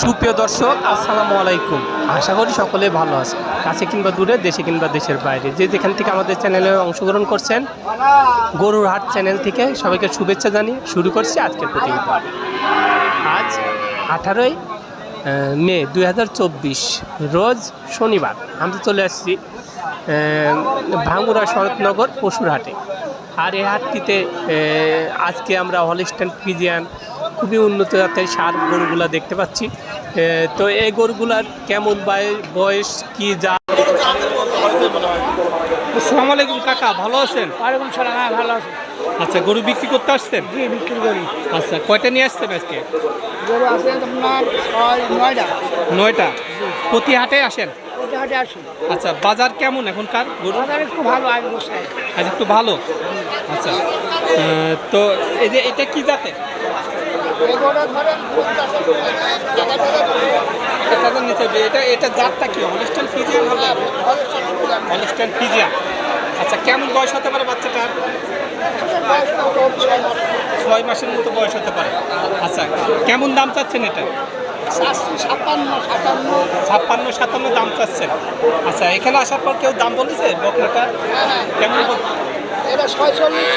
সুপ্রিয় দর্শক, আসসালামু আলাইকুম। আশা করি সকলে ভালো আছে কাছে কিংবা দূরে, দেশে কিংবা দেশের বাইরে। যে যেখান থেকে আমাদের চ্যানেলে অংশগ্রহণ করছেন, গরুর হাট চ্যানেল থেকে সবাইকে শুভেচ্ছা জানিয়ে শুরু করছি আজকের প্রতিবেদন। আজ আঠারোই মে দু হাজার চব্বিশ, রোজ শনিবার। আমরা চলে আসছি ভাঙ্গুরা শরৎনগর পশুর হাটে। আর এই হাটটিতে আজকে আমরা হলিস্টান ফিজিয়ান খুবই উন্নত জাতের সার গরুগুলা দেখতে পাচ্ছি। তো এই গরুগুলার কেমন বয়- বয়স কি যা আসসালামু আলাইকুম কাকা ভালো আছেন? ওয়ালাইকুম সালাম হ্যাঁ ভালো আছি। আচ্ছা গরু বিক্রি করতে আসছেন? জি বিক্রি করি। আচ্ছা কয়টা নিয়ে আসছেন আজকে? গরু আপনার নয়টা। নয়টা? প্রতি হাটে আসেন? ওটা হাটে আসি। আচ্ছা বাজার কেমন এখনকার গরু? বাজার একটু ভালো আজ একটু ভালো? আচ্ছা তো এই যে এটা কি জাতে এগোটা ধরেন এটা এটা এটা কি? হবে? আচ্ছা কেমন বয়স হতে পারে বাচ্চাটার? ছয় মাসের মতো বয়স হতে পারে। আচ্ছা কেমন দাম চাচ্ছেন এটা? ছাপ্পান্ন, সাতান্ন দাম চাচ্ছেন। আচ্ছা এখানে আসার পর কেউ দাম বলেছে বকনাটা? কেমন এটা ছয়চল্লিশ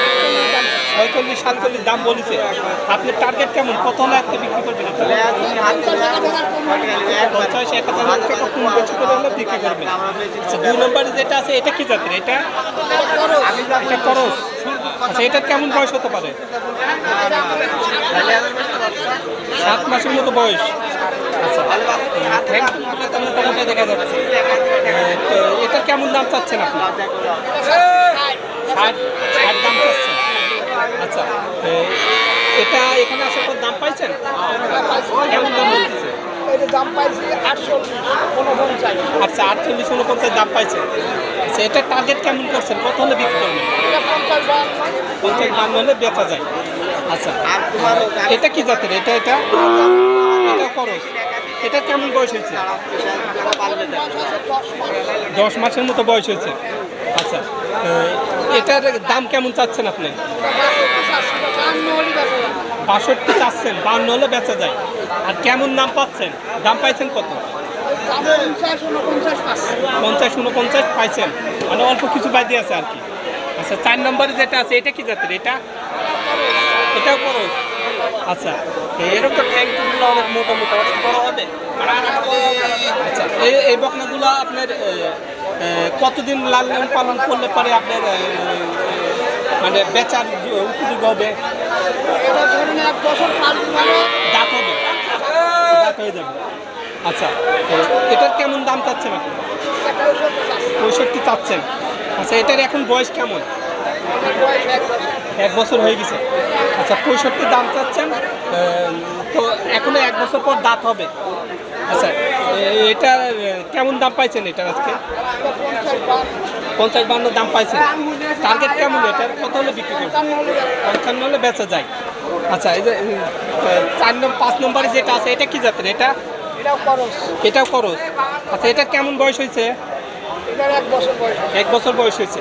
দাম ছয়চল্লিশ, সাতচল্লিশ দাম বলেছে। আপনার টার্গেট কেমন? কত হলে একটা বিক্রি করবেন? পঞ্চাশ, এক হাজার লাখ টাকা কম বেশি করে হলে বিক্রি করবেন। আচ্ছা দুই নম্বরে যেটা আছে, এটা কি জাতের? এটা? এটা করস। আচ্ছা এটার কেমন বয়স হতে পারে? সাত মাসের মতো বয়স। আচ্ছা মোটামুটি দেখা যাচ্ছে। এটা কেমন দাম চাচ্ছেন আপনি? ষাট। আচ্ছা এটা এখানে আসার পর দাম পাইছেন? কেমন দাম বলতেছে? দাম পাইছি উনপঞ্চাশ আচ্ছা আটচল্লিশ উনপঞ্চাশ দাম পাইছেন। আচ্ছা এটা টার্গেট কেমন করছেন? কত হলে বিক্রি করবেন এটা পঞ্চাশ বান্ন হলে বেচা যায়। আচ্ছা এটা কি জাতের? এটা এটা? এটা খরচ। এটা কেমন বয়স হয়েছে? দশ মাসের মতো বয়স হয়েছে। আচ্ছা এটার দাম কেমন চাচ্ছেন আপনি? বাষট্টি চাচ্ছেন, বান্ন হলে বেচা যায়। আর কেমন দাম পাচ্ছেন? দাম পাইছেন কত? পঞ্চাশ উনপঞ্চাশ পাইছেন। মানে অল্প কিছু বাদ আছে আর কি। আচ্ছা চার নম্বরে যেটা আছে, এটা কি জাতের? এটা? এটাও করো আচ্ছা এরকম তো ট্যাঙ্কগুলো অনেক মোটা মোটা অনেক বড় হবে। আচ্ছা এই বকনাগুলো আপনার কতদিন লালন পালন করলে পরে আপনার মানে বেচার উপযোগ হবে? দাঁত দাঁত হয়ে যাবে। আচ্ছা এটার কেমন দাম চাচ্ছেন আপনি? পঁয়ষট্টি চাচ্ছেন। আচ্ছা এটার এখন বয়স কেমন? এক বছর এক বছর হয়ে গেছে। আচ্ছা পঁয়ষট্টি দাম চাচ্ছেন। তো এখনও এক বছর পর দাঁত হবে। আচ্ছা এটা কেমন দাম পাইছেন এটার আজকে? এটা পঞ্চাশ বান্ন দাম পাইছেন। টার্গেট কেমন এটা? কত হলে বিক্রি করবেন? পঞ্চান্ন হলে বেচা যায়। আচ্ছা এই যে চার নম্বর পাঁচ নম্বরে যেটা আছে এটা কি জাতের? এটা? এটাও খরচ আচ্ছা এটা কেমন বয়স হয়েছে? এক বছর বয়স। এক বছর বয়স হয়েছে।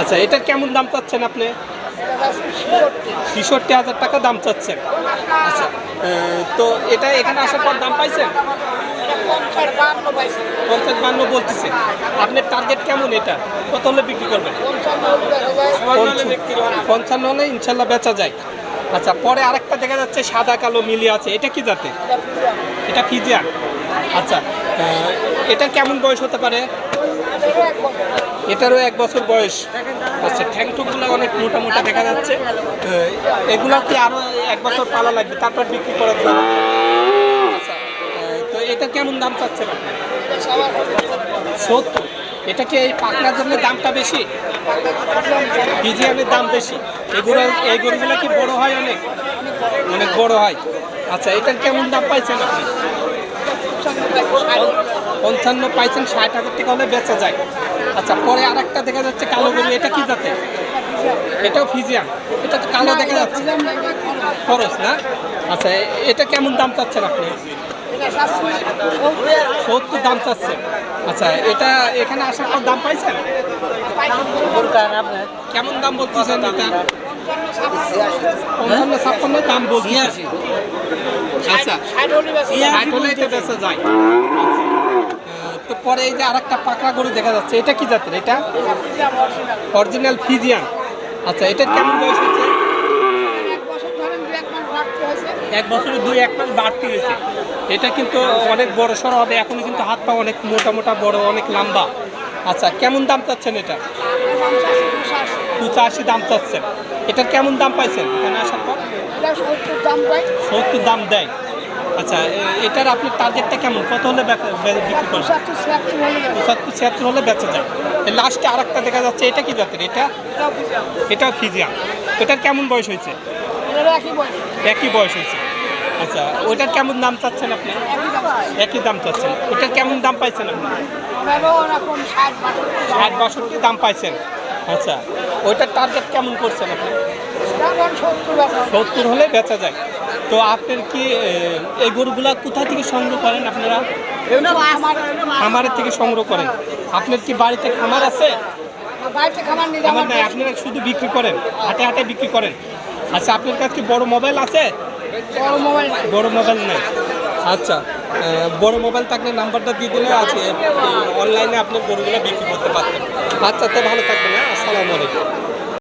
আচ্ছা এটার কেমন দাম চাচ্ছেন আপনি? এটা ছেষট্টি হাজার টাকা দাম চাচ্ছেন। আচ্ছা তো এটা এখানে আসার পর দাম পাইছেন? পঞ্চাশ বান্ন বলতেছে। আপনার টার্গেট কেমন এটা? কত হলে বিক্রি করবেন? পঞ্চান্ন। হলে ইনশাল্লাহ বেচা যায়। আচ্ছা পরে আরেকটা দেখা যাচ্ছে, সাদা, কালো, মিলি আছে। এটা কি জাতে এটা ফিজিয়ান আচ্ছা এটা কেমন বয়স হতে পারে? এটারও এক বছর বয়স। আচ্ছা ঠ্যাংটুকগুলো অনেক মোটা মোটা দেখা যাচ্ছে। এগুলো কি আরও এক বছর পালা লাগবে? তারপর বিক্রি করার জন্য। আচ্ছা তো এটা কেমন দাম চাচ্ছেন আপনি? এটা এটা কি এই পাকনার জন্য দামটা বেশি? বিজিয়ামের দাম বেশি। এগুলো, এই গরুগুলো কি বড় হয় অনেক? অনেক বড় হয়। আচ্ছা এটার কেমন দাম পাইছেন আপনি? পঞ্চান্ন পাইছেন, ষাট হাজার টাকা হলে বেচা যায়। আচ্ছা পরে আর একটা দেখা যাচ্ছে কালো গরু, এটা কি জাতে এটাও ফিজিয়াম এটা তো কালো দেখা যাচ্ছে। খরচ না? আচ্ছা এটা কেমন দাম চাচ্ছেন আপনি? সত্তর দাম চাচ্ছে। আচ্ছা এটা এখানে আসার পর দাম পাইছেন? কেমন দাম বলতেছেন এটা? পঞ্চান্ন, ছাপ্পান্ন দাম বলছি আচ্ছা। ষাট হলে বেশি ষাট হলে এটা বেচা যায়। তো পরে এই যে আরেকটা পাকড়া গরু দেখা যাচ্ছে এটা কি জাতের? এটা অরিজিনাল ফিজিয়ান। আচ্ছা এটা কেমন বয়স হয়েছে? এক বছর দুই এক মাস বাড়তি হয়েছে। এটা কিন্তু অনেক বড় সড়ো হবে এখন কিন্তু হাত পা অনেক মোটা মোটা বড় অনেক লম্বা। আচ্ছা কেমন দাম চাচ্ছেন এটা? আশি দাম চাচ্ছেন। এটার কেমন দাম পাইছেন? এখানে আসার পর? সত্তর দাম দেয়। আচ্ছা এটার আপনার টার্গেটটা কেমন? কত হলে বিক্রি করবেন? পঁচাত্তর ছিয়াত্তর হলে বেচা যায়। লাস্টে আর একটা দেখা যাচ্ছে এটা কি জাতের? এটা? এটাও ফিজিয়া এটার কেমন বয়স হয়েছে? একই বয়স। হয়েছে। আচ্ছা ওইটার কেমন দাম চাচ্ছেন আপনি? একই দাম চাচ্ছেন। ওটার কেমন দাম পাইছেন আপনি? ষাট বাষট্টি দাম পাইছেন। আচ্ছা ওইটার টার্গেট কেমন করছেন আপনি? সত্তর হলে বেচা যায়। তো আপনার কি এই গরুগুলা কোথা থেকে সংগ্রহ করেন আপনারা? খামারের থেকে সংগ্রহ করেন। আপনার কি বাড়িতে খামার আছে? বাড়িতে খাবার খামার নাই আপনারা শুধু বিক্রি করেন হাটে হাটে বিক্রি করেন। আচ্ছা আপনার কাছে কি বড় মোবাইল আছে? বড় মোবাইল বড় মোবাইল নেই। আচ্ছা বড় মোবাইল থাকলে নাম্বারটা দিয়ে দিলে আছে অনলাইনে আপনি গরুগুলো বিক্রি করতে পারতেন আচ্ছা তো ভালো থাকবেন না আসসালামু আলাইকুম।